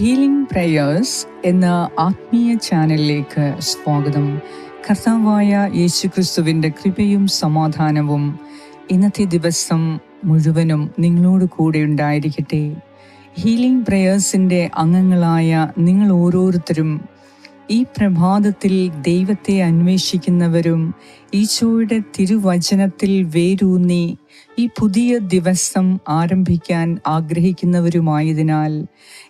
Healing prayers എന്ന ആത്മീയ ചാനലിലേക്ക് സ്വാഗതം. കർത്താവായ യേശുക്രിസ്തുവിന്റെ കൃപയും സമാധാനവും ഇന്നത്തെ ദിവസം മുഴുവനും നിങ്ങളോട് കൂടെ ഉണ്ടായിരിക്കട്ടെ. ഹീലിംഗ് പ്രേയേഴ്സിന്റെ അംഗങ്ങളായ നിങ്ങൾ ഓരോരുത്തരും ഈ പ്രഭാതത്തിൽ ദൈവത്തെ അന്വേഷിക്കുന്നവരും ഈശോയുടെ തിരുവചനത്തിൽ വേരൂന്നി ഈ പുതിയ ദിവസം ആരംഭിക്കാൻ ആഗ്രഹിക്കുന്നവരുമായതിനാൽ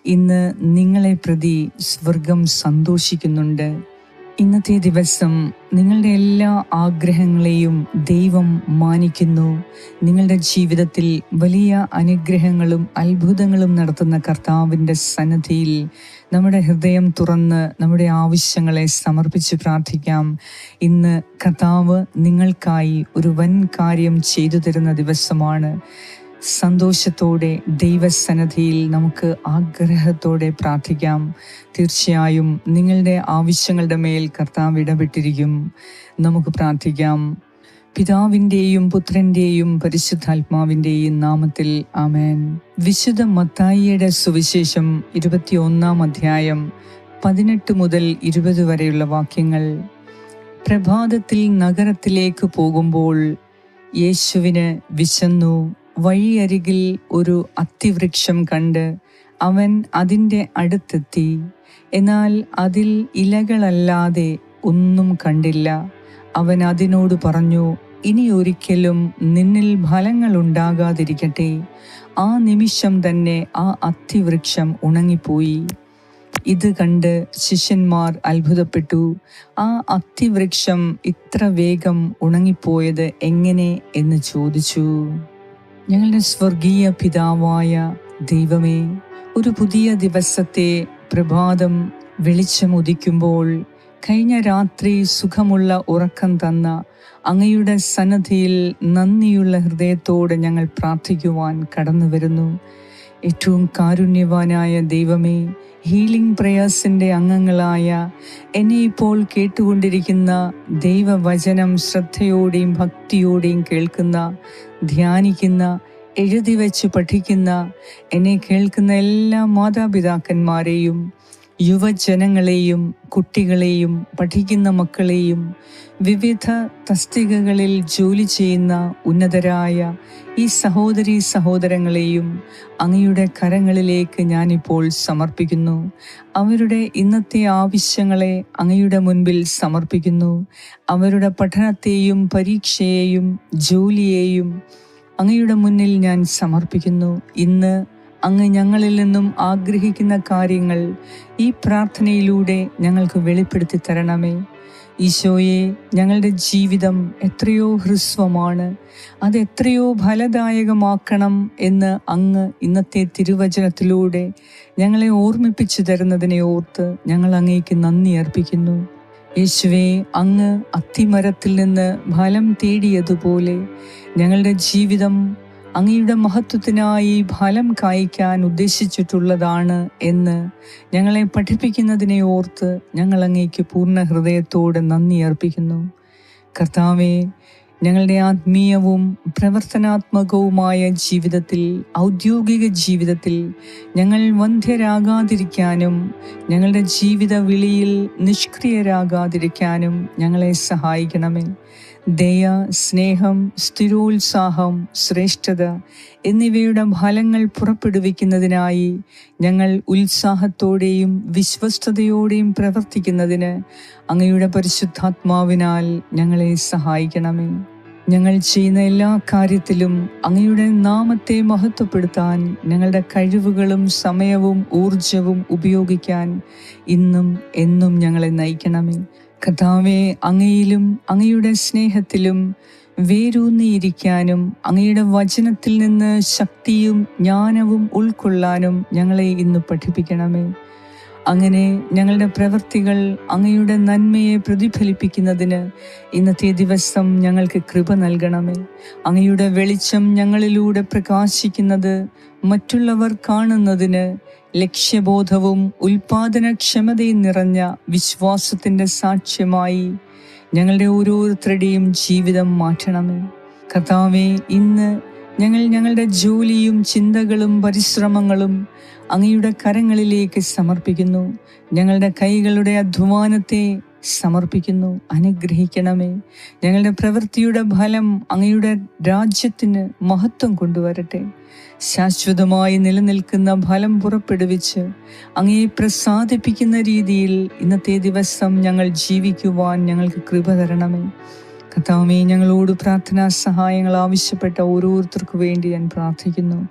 ഇന്ന് നിങ്ങളെ പ്രതി സ്വർഗം സന്തോഷിക്കുന്നുണ്ട്. ഇന്നത്തെ ദിവസം നിങ്ങളുടെ എല്ലാ ആഗ്രഹങ്ങളെയും ദൈവം മാനിക്കുന്നു. നിങ്ങളുടെ ജീവിതത്തിൽ വലിയ അനുഗ്രഹങ്ങളും അത്ഭുതങ്ങളും നടത്തുന്ന കർത്താവിന്റെ സന്നദ്ധിയിൽ നമ്മുടെ ഹൃദയം തുറന്ന് നമ്മുടെ ആവശ്യങ്ങളെ സമർപ്പിച്ച് പ്രാർത്ഥിക്കാം. ഇന്ന് കർത്താവ് നിങ്ങൾക്കായി ഒരു വൻ കാര്യം ചെയ്തു തരുന്ന ദിവസമാണ്. സന്തോഷത്തോടെ ദൈവസന്നദ്ധിയിൽ നമുക്ക് ആഗ്രഹത്തോടെ പ്രാർത്ഥിക്കാം. തീർച്ചയായും നിങ്ങളുടെ ആവശ്യങ്ങളുടെ മേൽ കർത്താവ് ഇടപെട്ടിരിക്കും. നമുക്ക് പ്രാർത്ഥിക്കാം. പിതാവിന്റെയും പുത്രന്റെയും പരിശുദ്ധാത്മാവിന്റെയും നാമത്തിൽ ആമേൻ. വിശുദ്ധ മത്തായിയുടെ സുവിശേഷം ഇരുപത്തിയൊന്നാം അധ്യായം പതിനെട്ട് മുതൽ ഇരുപത് വരെയുള്ള വാക്യങ്ങൾ. പ്രഭാതത്തിൽ നഗരത്തിലേക്ക് പോകുമ്പോൾ യേശുവിന് വിശന്നു. വഴിയരികിൽ ഒരു അത്തിവൃക്ഷം കണ്ട് അവൻ അതിന്റെ അടുത്തെത്തി. എന്നാൽ അതിൽ ഇലകളല്ലാതെ ഒന്നും കണ്ടില്ല. അവൻ അതിനോട് പറഞ്ഞു ഇനി ഒരിക്കലും നിന്നിൽ ഫലങ്ങൾ ഉണ്ടാകാതിരിക്കട്ടെ. ആ നിമിഷം തന്നെ ആ അത്തിവൃക്ഷം ഉണങ്ങിപ്പോയി. ഇത് കണ്ട് ശിഷ്യന്മാർ അത്ഭുതപ്പെട്ടു. ആ അത്തിവൃക്ഷം ഇത്ര വേഗം ഉണങ്ങിപ്പോയത് എങ്ങനെ എന്ന് ചോദിച്ചു. ഞങ്ങളുടെ സ്വർഗീയ പിതാവായ ദൈവമേ ഒരു പുതിയ ദിവസത്തെ പ്രഭാതം വെളിച്ചമുദിക്കുമ്പോൾ കഴിഞ്ഞ രാത്രി സുഖമുള്ള ഉറക്കം തന്ന അങ്ങയുടെ സന്നദ്ധിയിൽ നന്ദിയുള്ള ഹൃദയത്തോടെ ഞങ്ങൾ പ്രാർത്ഥിക്കുവാൻ കടന്നു വരുന്നു ഏറ്റവും കാരുണ്യവാനായ ദൈവമേ ഹീലിംഗ് പ്രയാസിന്റെ അംഗങ്ങളായ എന്നെ ഇപ്പോൾ കേട്ടുകൊണ്ടിരിക്കുന്ന ദൈവവചനം ശ്രദ്ധയോടെയും ഭക്തിയോടെയും കേൾക്കുന്ന ധ്യാനിക്കുന്ന എഴുതി വെച്ച് പഠിക്കുന്ന എന്നെ കേൾക്കുന്ന എല്ലാ മാതാപിതാക്കന്മാരെയും യുവജനങ്ങളെയും കുട്ടികളെയും പഠിക്കുന്ന മക്കളെയും വിവിധ തസ്തികകളിൽ ജോലി ചെയ്യുന്ന ഉന്നതരായ ഈ സഹോദരി സഹോദരങ്ങളെയും അങ്ങയുടെ കരങ്ങളിലേക്ക് ഞാനിപ്പോൾ സമർപ്പിക്കുന്നു. അവരുടെ ഇന്നത്തെ ആവശ്യങ്ങളെ അങ്ങയുടെ മുൻപിൽ സമർപ്പിക്കുന്നു. അവരുടെ പഠനത്തെയും പരീക്ഷയെയും ജോലിയെയും അങ്ങയുടെ മുന്നിൽ ഞാൻ സമർപ്പിക്കുന്നു. ഇന്ന് അങ്ങ് ഞങ്ങളിൽ നിന്നും ആഗ്രഹിക്കുന്ന കാര്യങ്ങൾ ഈ പ്രാർത്ഥനയിലൂടെ ഞങ്ങൾക്ക് വെളിപ്പെടുത്തി തരണമേ. ഈശോയെ ഞങ്ങളുടെ ജീവിതം എത്രയോ ഹ്രസ്വമാണ്. അത് എത്രയോ ഫലദായകമാക്കണം എന്ന് അങ്ങ് ഇന്നത്തെ തിരുവചനത്തിലൂടെ ഞങ്ങളെ ഓർമ്മിപ്പിച്ചു തരുന്നതിനെ ഓർത്ത് ഞങ്ങൾ അങ്ങേക്ക് നന്ദി അർപ്പിക്കുന്നു. യേശുവെ അങ്ങ് അത്തിമരത്തിൽ നിന്ന് ഫലം തേടിയതുപോലെ ഞങ്ങളുടെ ജീവിതം അങ്ങയുടെ മഹത്വത്തിനായി ഫലം കായ്ക്കാൻ ഉദ്ദേശിച്ചിട്ടുള്ളതാണ് എന്ന് ഞങ്ങളെ പഠിപ്പിക്കുന്നതിനെ ഓർത്ത് ഞങ്ങൾ അങ്ങേക്ക് പൂർണ ഹൃദയത്തോടെ നന്ദി അർപ്പിക്കുന്നു. കർത്താവെ ഞങ്ങളുടെ ആത്മീയവും പ്രവർത്തനാത്മകവുമായ ജീവിതത്തിൽ ഔദ്യോഗിക ജീവിതത്തിൽ ഞങ്ങൾ വന്ധ്യരാകാതിരിക്കാനും ഞങ്ങളുടെ ജീവിത വിളിയിൽ നിഷ്ക്രിയരാകാതിരിക്കാനും ഞങ്ങളെ സഹായിക്കണമേ. ദയ സ്നേഹം സ്ഥിരോത്സാഹം ശ്രേഷ്ഠത എന്നിവയുടെ ഫലങ്ങൾ പുറപ്പെടുവിക്കുന്നതിനായി ഞങ്ങൾ ഉത്സാഹത്തോടെയും വിശ്വസ്തയോടെയും പ്രവർത്തിക്കുന്നതിന് അങ്ങയുടെ പരിശുദ്ധാത്മാവിനാൽ ഞങ്ങളെ സഹായിക്കണമേ. ഞങ്ങൾ ചെയ്യുന്ന എല്ലാ കാര്യത്തിലും അങ്ങയുടെ നാമത്തെ മഹത്വപ്പെടുത്താൻ ഞങ്ങളുടെ കഴിവുകളും സമയവും ഊർജവും ഉപയോഗിക്കാൻ ഇന്നും എന്നും ഞങ്ങളെ നയിക്കണമേ. കഥാവെ അങ്ങയിലും അങ്ങയുടെ സ്നേഹത്തിലും വേരൂന്നിയിരിക്കാനും അങ്ങയുടെ വചനത്തിൽ നിന്ന് ശക്തിയും ജ്ഞാനവും ഉൾക്കൊള്ളാനും ഞങ്ങളെ ഇന്ന് പഠിപ്പിക്കണമേ. അങ്ങനെ ഞങ്ങളുടെ പ്രവൃത്തികൾ അങ്ങയുടെ നന്മയെ പ്രതിഫലിപ്പിക്കുന്നതിന് ഇന്നത്തെ ദിവസം ഞങ്ങൾക്ക് കൃപ നൽകണമേ. അങ്ങയുടെ വെളിച്ചം ഞങ്ങളിലൂടെ പ്രകാശിക്കുന്നത് മറ്റുള്ളവർ കാണുന്നതിന് ലക്ഷ്യബോധവും ഉൽപാദനക്ഷമതയും നിറഞ്ഞ വിശ്വാസത്തിന്റെ സാക്ഷ്യമായി ഞങ്ങളുടെ ഓരോരുത്തരുടെയും ജീവിതം മാറ്റണമേ. കർത്താവെ ഇന്ന് ഞങ്ങൾ ഞങ്ങളുടെ ജോലിയും ചിന്തകളും പരിശ്രമങ്ങളും അങ്ങയുടെ കരങ്ങളിലേക്ക് സമർപ്പിക്കുന്നു. ഞങ്ങളുടെ കൈകളുടെ അധ്വാനത്തെ സമർപ്പിക്കുന്നു അനുഗ്രഹിക്കണമേ. ഞങ്ങളുടെ പ്രവൃത്തിയുടെ ഫലം അങ്ങയുടെ രാജ്യത്തിന് മഹത്വം കൊണ്ടുവരട്ടെ. ശാശ്വതമായി നിലനിൽക്കുന്ന ഫലം പുറപ്പെടുവിച്ച് അങ്ങയെ പ്രസാദിപ്പിക്കുന്ന രീതിയിൽ ഇന്നത്തെ ദിവസം ഞങ്ങൾ ജീവിക്കുവാൻ ഞങ്ങൾക്ക് കൃപ തരണമേ. കഥാമേ ഞങ്ങളോട് പ്രാർത്ഥനാ സഹായങ്ങൾ ആവശ്യപ്പെട്ട ഓരോരുത്തർക്കു വേണ്ടി ഞാൻ പ്രാർത്ഥിക്കുന്നു.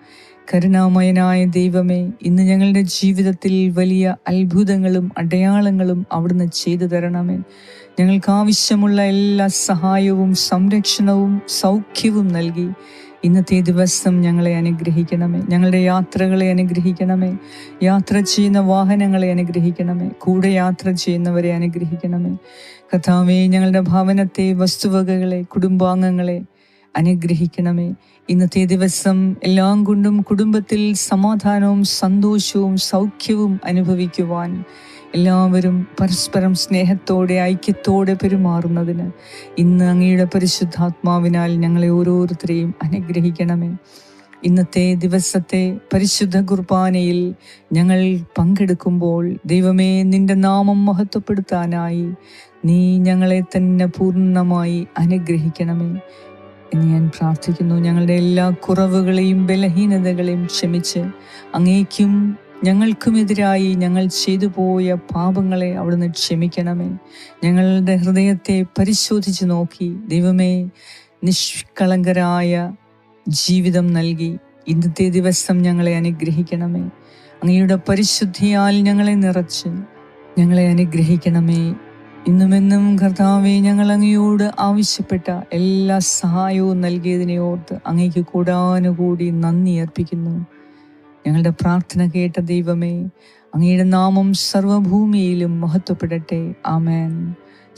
കരുണാമയനായ ദൈവമേ ഇന്ന് ഞങ്ങളുടെ ജീവിതത്തിൽ വലിയ അത്ഭുതങ്ങളും അടയാളങ്ങളും അവിടുന്ന് ചെയ്തു തരണമേ. ഞങ്ങൾക്ക് ആവശ്യമുള്ള എല്ലാ സഹായവും സംരക്ഷണവും സൗഖ്യവും നൽകി ഇന്നത്തെ ദിവസം ഞങ്ങളെ അനുഗ്രഹിക്കണമേ. ഞങ്ങളുടെ യാത്രകളെ അനുഗ്രഹിക്കണമേ. യാത്ര ചെയ്യുന്ന വാഹനങ്ങളെ അനുഗ്രഹിക്കണമേ. കൂടെ യാത്ര ചെയ്യുന്നവരെ അനുഗ്രഹിക്കണമേ. കഥാവേ ഞങ്ങളുടെ ഭവനത്തെ വസ്തുവകകളെ കുടുംബാംഗങ്ങളെ അനുഗ്രഹിക്കണമേ. ഇന്നത്തെ ദിവസം എല്ലാം കൊണ്ടും കുടുംബത്തിൽ സമാധാനവും സന്തോഷവും സൗഖ്യവും അനുഭവിക്കുവാൻ എല്ലാവരും പരസ്പരം സ്നേഹത്തോടെ ഐക്യത്തോടെ പെരുമാറുന്നതിന് ഇന്ന് അങ്ങയുടെ പരിശുദ്ധാത്മാവിനാൽ ഞങ്ങളെ ഓരോരുത്തരെയും അനുഗ്രഹിക്കണമേ. ഇന്നത്തെ ദിവസത്തെ പരിശുദ്ധ കുർബാനയിൽ ഞങ്ങൾ പങ്കെടുക്കുമ്പോൾ ദൈവമേ നിന്റെ നാമം മഹത്വപ്പെടുത്താനായി നീ ഞങ്ങളെ തന്നെ പൂർണമായി അനുഗ്രഹിക്കണമേ. ഞാൻ പ്രാർത്ഥിക്കുന്നു. ഞങ്ങളുടെ എല്ലാ കുറവുകളെയും ബലഹീനതകളെയും ക്ഷമിച്ച് അങ്ങേക്കും ഞങ്ങൾക്കുമെതിരായി ഞങ്ങൾ ചെയ്തു പോയ പാപങ്ങളെ അവിടുന്ന് ക്ഷമിക്കണമേ. ഞങ്ങളുടെ ഹൃദയത്തെ പരിശോധിച്ച് നോക്കി ദൈവമേ നിഷ്കളങ്കരായ ജീവിതം നൽകി ഇന്നത്തെ ദിവസം ഞങ്ങളെ അനുഗ്രഹിക്കണമേ. അങ്ങയുടെ പരിശുദ്ധിയാൽ ഞങ്ങളെ നിറച്ച് ഞങ്ങളെ അനുഗ്രഹിക്കണമേ. ഇന്നുമെന്നും കർത്താവെ ഞങ്ങൾ അങ്ങയോട് ആവശ്യപ്പെട്ട എല്ലാ സഹായവും നൽകിയതിനെ ഓർത്ത് അങ്ങയ്ക്ക് കൂടാനുകൂടി നന്ദി അർപ്പിക്കുന്നു. ഞങ്ങളുടെ പ്രാർത്ഥന കേട്ട ദൈവമേ അങ്ങയുടെ നാമം സർവഭൂമിയിലും മഹത്വപ്പെടട്ടെ. ആമേൻ.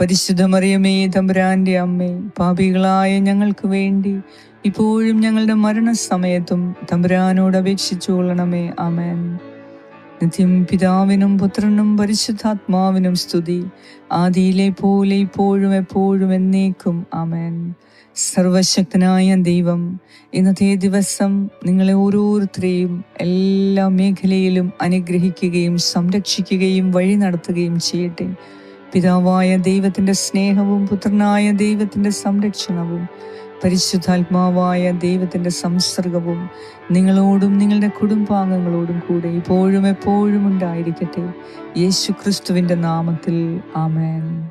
പരിശുദ്ധ മറിയമേ തമ്പുരാന്റെ അമ്മേ പാപികളായ ഞങ്ങൾക്ക് വേണ്ടി ഇപ്പോഴും ഞങ്ങളുടെ മരണസമയത്തും തമ്പുരാനോട് അപേക്ഷിച്ചു കൊള്ളണമേ. ആമേൻ. നിത്യം പിതാവിനും പുത്രനും പരിശുദ്ധാത്മാവിനും സ്തുതി. ആദിയിലെ പോലെ ഇപ്പോഴും എപ്പോഴും എന്നേക്കും. ആമേൻ. സർവശക്തനായ ദൈവം ഇന്നത്തെ ദിവസം നിങ്ങളെ ഓരോരുത്തരെയും എല്ലാ മേഖലയിലും അനുഗ്രഹിക്കുകയും സംരക്ഷിക്കുകയും വഴി നടത്തുകയും ചെയ്യട്ടെ. പിതാവായ ദൈവത്തിന്റെ സ്നേഹവും പുത്രനായ ദൈവത്തിന്റെ സംരക്ഷണവും പരിശുദ്ധാത്മാവായ ദൈവത്തിന്റെ സംസർഗവും നിങ്ങളോടും നിങ്ങളുടെ കുടുംബാംഗങ്ങളോടും കൂടെ ഇപ്പോഴും എപ്പോഴും ഉണ്ടായിരിക്കട്ടെ. യേശു ക്രിസ്തുവിന്റെ നാമത്തിൽ. ആമേൻ.